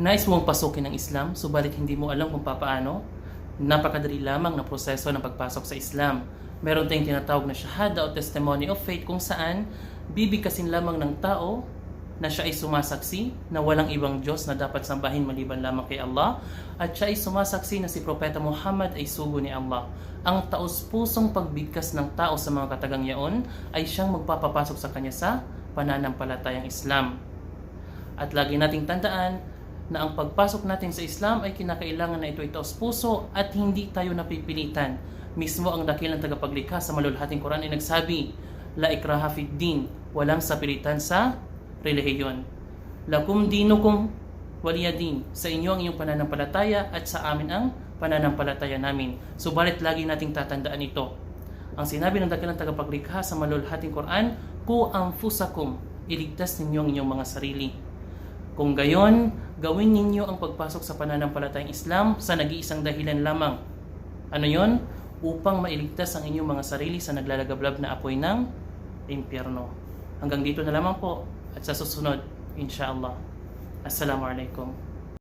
Nais mong pasukin ng Islam, subalit hindi mo alam kung papaano? Napakadali lamang na proseso ng pagpasok sa Islam. Meron tayong tinatawag na shahada o testimony of faith kung saan bibigkasin lamang ng tao na siya ay sumasaksi na walang ibang Diyos na dapat sambahin maliban lamang kay Allah at siya ay sumasaksi na si Propeta Muhammad ay sugo ni Allah. Ang taos-pusong pagbigkas ng tao sa mga katagang yaon ay siyang magpapapasok sa kanya sa pananampalatayang Islam. At lagi nating tandaan na ang pagpasok natin sa Islam ay kinakailangan na ito ay taos puso at hindi tayo napipilitan. Mismo ang dakilang tagapaglikha sa malulhating Quran ay nagsabi, La ikraha fid din, walang sapilitan sa relihiyon. Lakum dinukum waliyadin. Sa inyo ang iyong pananampalataya at sa amin ang pananampalataya namin. Subalit lagi nating tatandaan ito. Ang sinabi ng dakilang tagapaglikha sa malulhating Quran, Ku anfusakum, iligtas ninyo ang inyong mga sarili. Kung gayon, gawin ninyo ang pagpasok sa pananampalatayang Islam sa nag-iisang dahilan lamang. Ano yon? Upang mailigtas ang inyong mga sarili sa naglalagablab na apoy ng impyerno. Hanggang dito na lamang po at sa susunod, inshallah. Assalamualaikum.